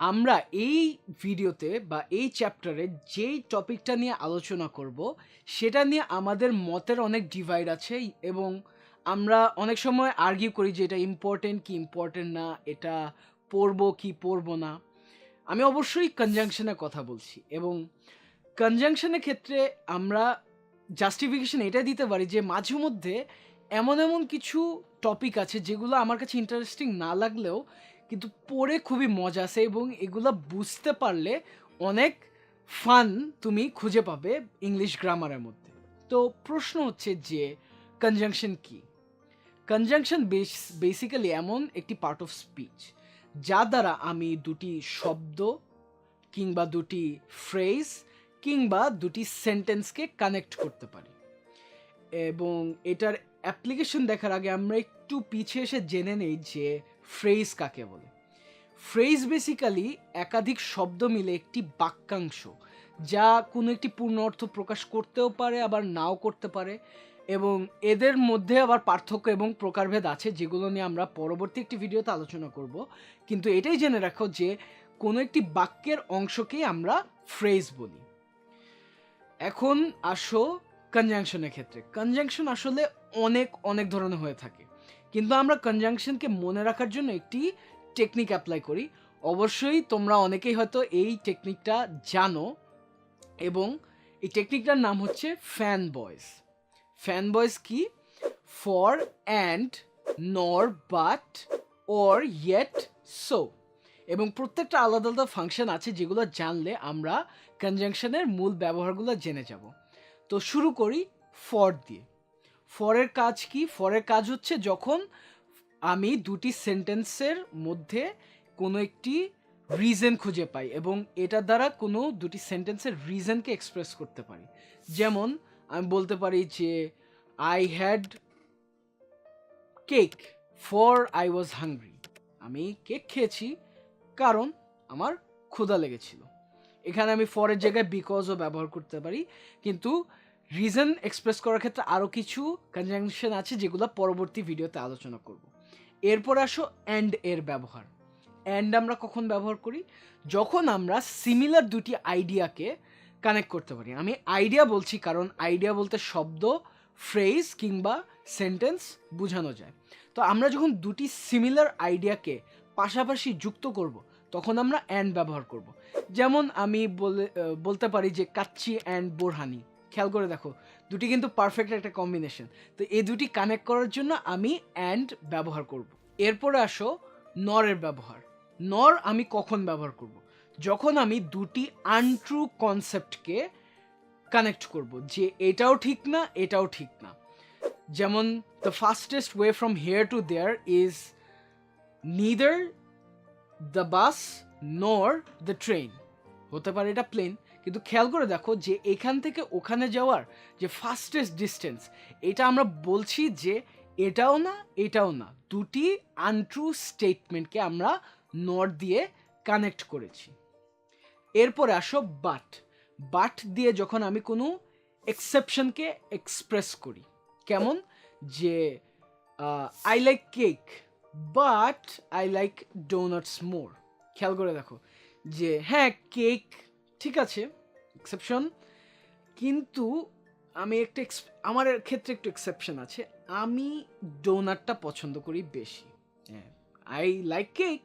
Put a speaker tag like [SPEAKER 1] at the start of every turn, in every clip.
[SPEAKER 1] আমরা এই ভিডিওতে বা এই চ্যাপ্টারে যেই টপিকটা নিয়ে আলোচনা করব, সেটা নিয়ে আমাদের মতের অনেক ডিভাইড আছে এবং আমরা অনেক সময় আর্গিউ করি যে এটা ইম্পর্টেন্ট কি ইম্পর্টেন্ট না, এটা পড়ব কি পড়ব না। আমি অবশ্যই কনজাংশনের কথা বলছি এবং কনজাংশনের ক্ষেত্রে আমরা জাস্টিফিকেশন এটা দিতে পারি যে মাঝে মধ্যে এমন এমন কিছু টপিক আছে যেগুলো আমার কাছে ইন্টারেস্টিং না লাগলেও কিন্তু পড়ে খুবই মজা আছে এবং এগুলো বুঝতে পারলে অনেক ফান তুমি খুঁজে পাবে ইংলিশ গ্রামারের মধ্যে। তো প্রশ্ন হচ্ছে যে কনজাংশন কি? কনজাংশন বেসিক্যালি এমন একটি পার্ট অফ স্পিচ যা দ্বারা আমি দুটি শব্দ কিংবা দুটি ফ্রেজ কিংবা দুটি সেন্টেন্সকে কানেক্ট করতে পারি। এবং এটার অ্যাপ্লিকেশন দেখার আগে আমরা একটু পিছিয়ে এসে জেনে নেই যে ফ্রেজ কাকে বলে? ফ্রেজ বেসিক্যালি একাধিক শব্দ মিলে একটি বাক্যাংশ, যা কোনো একটি পূর্ণ অর্থ প্রকাশ করতেও পারে, আবার নাও করতে পারে, এবং এদের মধ্যে আবার পার্থক্য এবং প্রকারভেদ আছে, যেগুলো নিয়ে আমরা পরবর্তী একটি ভিডিওতে আলোচনা করব। কিন্তু এটাই জেনে রাখো যে কোনো একটি বাক্যের অংশকেই আমরা ফ্রেজ বলি। এখন আসো কনজাংশনের ক্ষেত্রে। কনজাংশন আসলে অনেক অনেক ধরনের হয়ে থাকে। কিন্তু আমরা কনজাংশনকে মনে রাখার জন্য একটি টেকনিক অ্যাপ্লাই করি। অবশ্যই তোমরা অনেকেই হয়তো এই টেকনিকটা জানো এবং এই টেকনিকটার নাম হচ্ছে ফ্যান বয়েস ফ্যান বয়েস কি? For and nor but or yet so এবং প্রত্যেকটা আলাদা আলাদা ফাংশন আছে যেগুলো জানলে আমরা কনজাংশনের মূল ব্যবহারগুলো জেনে যাব। তো শুরু করি ফর দিয়ে। ফরের কাজ কি? ফরের কাজ হচ্ছে যখন আমি দুটি সেন্টেন্সের মধ্যে কোনো একটি রিজন খুঁজে পাই এবং এটার দ্বারা কোনো দুটি সেন্টেন্সের রিজনকে এক্সপ্রেস করতে পারি। যেমন, আমি বলতে পারি যে I had cake for I was hungry আমি কেক খেয়েছি কারণ আমার ক্ষুধা লেগেছিল। এখানে আমি ফরের জায়গায় বিকজও ব্যবহার করতে পারি, কিন্তু রিজন এক্সপ্রেস করার ক্ষেত্রে আরও কিছু কনজাংশন আছে যেগুলো পরবর্তী ভিডিওতে আলোচনা করব। এরপর আসো অ্যান্ড এর ব্যবহার। অ্যান্ড আমরা কখন ব্যবহার করি? যখন আমরা সিমিলার দুটি আইডিয়াকে কানেক্ট করতে পারি। আমি আইডিয়া বলছি কারণ আইডিয়া বলতে শব্দ ফ্রেজ কিংবা সেন্টেন্স বোঝানো যায়। তো আমরা যখন দুটি সিমিলার আইডিয়াকে পাশাপাশি যুক্ত করব, তখন আমরা অ্যান্ড ব্যবহার করব। যেমন আমি বলে বলতে পারি যে কাচ্চি অ্যান্ড বোরহানি। খেয়াল করে দেখো, দুটি কিন্তু পারফেক্ট একটা কম্বিনেশন তো এই দুটি কানেক্ট করার জন্য আমি অ্যান্ড ব্যবহার করব। এরপরে আসো নরের ব্যবহার। নর আমি কখন ব্যবহার করব? যখন আমি দুটি আনট্রু কনসেপ্টকে কানেক্ট করব, যে এটাও ঠিক না, এটাও ঠিক না। যেমন the fastest way from here to there is neither the bus nor the train হতে পারে এটা প্লেন কিন্তু খেয়াল করে দেখো যে এখান থেকে ওখানে যাওয়ার যে ফাস্টেস্ট ডিস্টেন্স এটা আমরা বলছি যে এটাও না এটাও না, দুটি আনট্রু স্টেটমেন্টকে আমরা নট দিয়ে কানেক্ট করেছি। এরপরে আসো বাট বাট দিয়ে যখন আমি কোনো এক্সেপশনকে এক্সপ্রেস করি, কেমন? যে I like cake but I like donuts more খেয়াল করে দেখো যে হ্যাঁ কেক ঠিক আছে এক্সেপশন কিন্তু আমি একটা আমার ক্ষেত্রে একটু এক্সেপশন আছে। আমি ডোনাটটা পছন্দ করি বেশি। হ্যাঁ আই লাইক কেক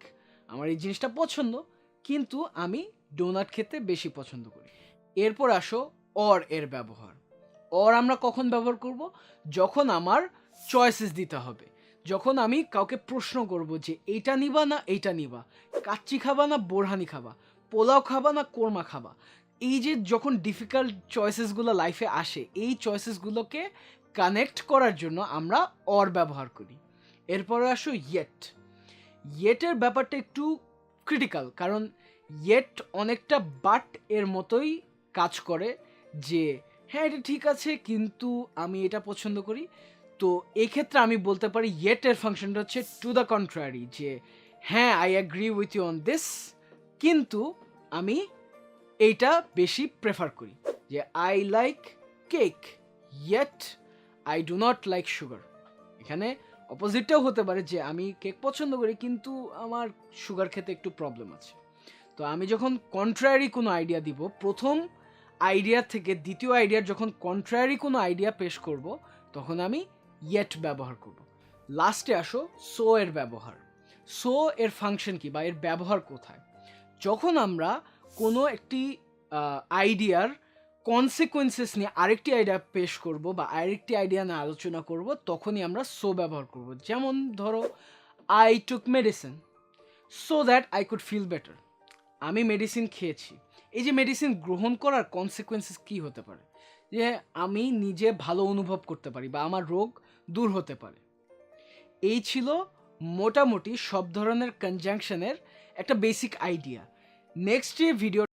[SPEAKER 1] আমার এই জিনিসটা পছন্দ, কিন্তু আমি ডোনাট খেতে বেশি পছন্দ করি। এরপর আসো অর এর ব্যবহার। অর আমরা কখন ব্যবহার করব? যখন আমার চয়েসেস দিতে হবে। যখন আমি কাউকে প্রশ্ন করব যে, এইটা নিবা না, এইটা নিবা। কাচ্চি খাবা না, বোরহানি খাবা। পোলাও খাবা না কোরমা খাবা? এই যে যখন ডিফিকাল্ট চয়েসেসগুলো লাইফে আসে, এই চয়েসেসগুলোকে কানেক্ট করার জন্য আমরা অর ব্যবহার করি। এরপরে আসো ইয়েট ইয়েটের ব্যাপারটা একটু ক্রিটিক্যাল কারণ ইয়েট অনেকটা বাট এর মতোই কাজ করে যে হ্যাঁ এটা ঠিক আছে, কিন্তু আমি এটা পছন্দ করি। তো এই ক্ষেত্রে আমি বলতে পারি ইয়েটের ফাংশনটা হচ্ছে টু দ্য কন্ট্রারি যে হ্যাঁ I agree with you on this কিন্তু আমি এইটা বেশি প্রেফার করি যে I like cake yet I do not like sugar এখানে অপোজিটটাও হতে পারে যে আমি কেক পছন্দ করি, কিন্তু আমার সুগার খেতে একটু প্রবলেম আছে। তো আমি যখন কন্ট্রারি কোনো আইডিয়া দিব, প্রথম আইডিয়া থেকে দ্বিতীয় আইডিয়ার যখন কন্ট্রারি কোনো আইডিয়া পেশ করব, তখন আমি ইয়েট ব্যবহার করব। লাস্টে আসো সো এর ব্যবহার। সো এর ফাংশন কি বা এর ব্যবহার কোথায়? যখন আমরা কোনো একটি আইডিয়ার কনসিকোয়েন্সেস নিয়ে আরেকটি আইডিয়া পেশ করব বা আরেকটি আইডিয়া নিয়ে আলোচনা করব, তখনই আমরা সো ব্যবহার করব। যেমন ধরো I took medicine so that I could feel better আমি মেডিসিন খেয়েছি। এই যে মেডিসিন গ্রহণ করার কনসিকোয়েন্সেস কী হতে পারে? যে আমি নিজে ভালো অনুভব করতে পারি বা আমার রোগ দূর হতে পারে। এই ছিল মোটামুটি সব ধরনের কনজাংশনের একটা বেসিক আইডিয়া নেক্সট যে ভিডিও